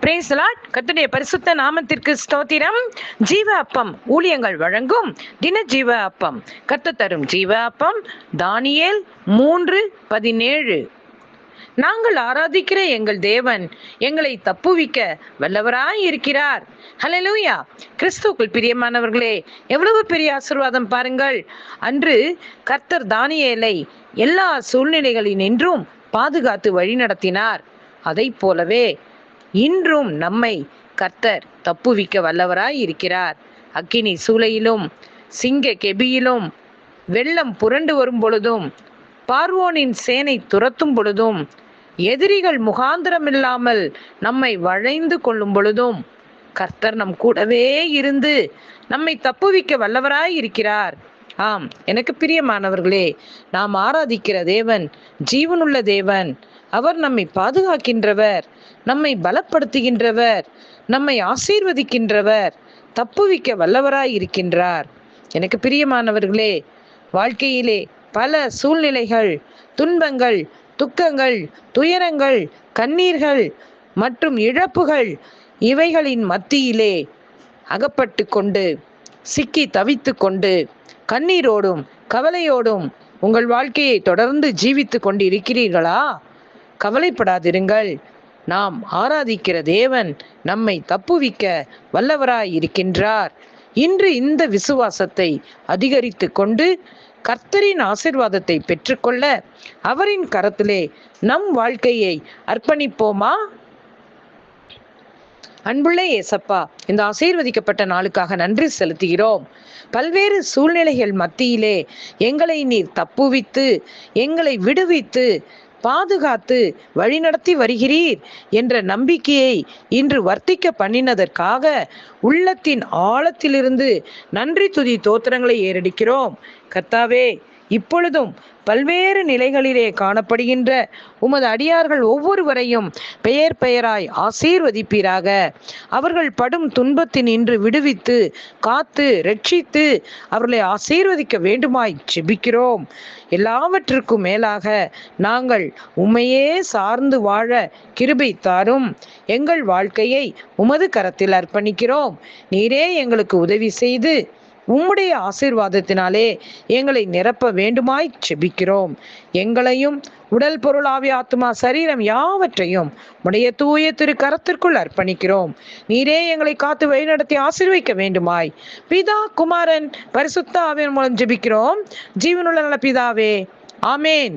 பிரேசலாட் கத்துடைய பரிசுத்த நாமத்திற்கு ஸ்தோத்திரம். ஜீவ அப்பம் ஊழியங்கள் வழங்கும் தின ஜீவ அப்பம் கத்து தரும் ஜீவ அப்பம் தானியேல் மூன்று பதினேழு. நாங்கள் ஆராதிக்கிற எங்கள் தேவன் எங்களை தப்புவிக்க வல்லவராய் இருக்கிறார். ஹalleluya கிறிஸ்துவுக்குள் பிரியமானவர்களே எவ்வளவு பெரிய ஆசீர்வாதம் பாருங்கள். அன்று கர்த்தர் தானியேலை எல்லா சூழ்நிலைகளின் என்றும் பாதுகாத்து வழிநடத்தினார். அதைப் போலவே இன்றும் நம்மை கர்த்தர் தப்புவிக்க வல்லவராய் இருக்கிறார் அக்கினி சூளையிலும் சிங்க கெபியிலும் வெள்ளம் புரண்டு வரும் பொழுதும் பார்வோனின் சேனை துரத்தும் பொழுதும் எதிரிகள் முகாந்திரமில்லாமல் நம்மை வளைந்து கொள்ளும் பொழுதும் கர்த்தர் நம் கூடவே இருந்து நம்மை தப்புவிக்க வல்லவராய் இருக்கிறார் ஆம் எனக்கு பிரியமானவர்களே நாம் ஆராதிக்கிற தேவன் ஜீவனுள்ள தேவன். அவர் நம்மை பாதுகாக்கின்றவர் நம்மை பலப்படுத்துகின்றவர் நம்மை ஆசீர்வதிக்கின்றவர் தப்புவிக்க வல்லவராய் இருக்கின்றார். எனக்கு பிரியமானவர்களே வாழ்க்கையிலே பல சூழ்நிலைகள் துன்பங்கள் துக்கங்கள் துயரங்கள் கண்ணீர்கள் மற்றும் இழப்புகள் இவைகளின் மத்தியிலே அகப்பட்டு கொண்டு சிக்கி தவித்து கொண்டு கண்ணீரோடும் கவலையோடும் உங்கள் வாழ்க்கையை தொடர்ந்து ஜீவித்து கொண்டு இருக்கிறீர்களா கவலைப்படாதிருங்கள். நாம் ஆராதிக்கிற தேவன் நம்மை தப்புவிக்க வல்லவராய் இருக்கின்றார். இன்று இந்த விசுவாசத்தை அதிகரித்து கொண்டு கர்த்தரின் ஆசிர்வாதத்தை பெற்றுக்கொள்ள அவரின் கரத்திலே நம் வாழ்க்கையை அர்ப்பணிப்போமா? அன்புள்ள ஏசப்பா இந்த ஆசீர்வதிக்கப்பட்ட நாளுக்காக நன்றி செலுத்துகிறோம். பல்வேறு சூழ்நிலைகள் மத்தியிலே எங்களை நீர் தப்புவித்து எங்களை விடுவித்து பாதுகாத்து வழிநடத்தி வருகிறீர் என்ற நம்பிக்கையை இன்று வர்த்திக்க பண்ணினதற்காக உள்ளத்தின் ஆழத்திலிருந்து நன்றி துதி தோத்திரங்களை ஏறடிக்கிறோம். கர்த்தாவே இப்பொழுதும் பல்வேறு நிலைகளிலே காணப்படுகின்ற உமது அடியார்கள் ஒவ்வொருவரையும் பெயர் பெயராய் ஆசீர்வதிப்பீராக. அவர்கள் படும் துன்பத்தின் இன்று விடுவித்து காத்து ரட்சித்து அவர்களை ஆசீர்வதிக்க வேண்டுமாய் செபிக்கிறோம் எல்லாவற்றிற்கும் மேலாக நாங்கள் உமையே சார்ந்து வாழ கிருபை தாரும். எங்கள் வாழ்க்கையை உமது கரத்தில் அர்ப்பணிக்கிறோம். நீரே எங்களுக்கு உதவி செய்து உம்முடைய ஆசீர்வாதத்தினாலே எங்களை நிரப்ப வேண்டுமாய் செபிக்கிறோம். எங்களையும் உடல் பொருள் ஆவி ஆத்மா சரீரம் யாவற்றையும் உடைய தூய திரு கரத்திற்குள் அர்ப்பணிக்கிறோம். நீரே எங்களை காத்து வழிநடத்தி ஆசீர்வைக்க வேண்டுமாய். பிதா குமாரன் பரிசுத்த ஆவியின் மூலம் ஜெபிக்கிறோம். ஜீவனுள்ள நல பிதாவே ஆமேன்.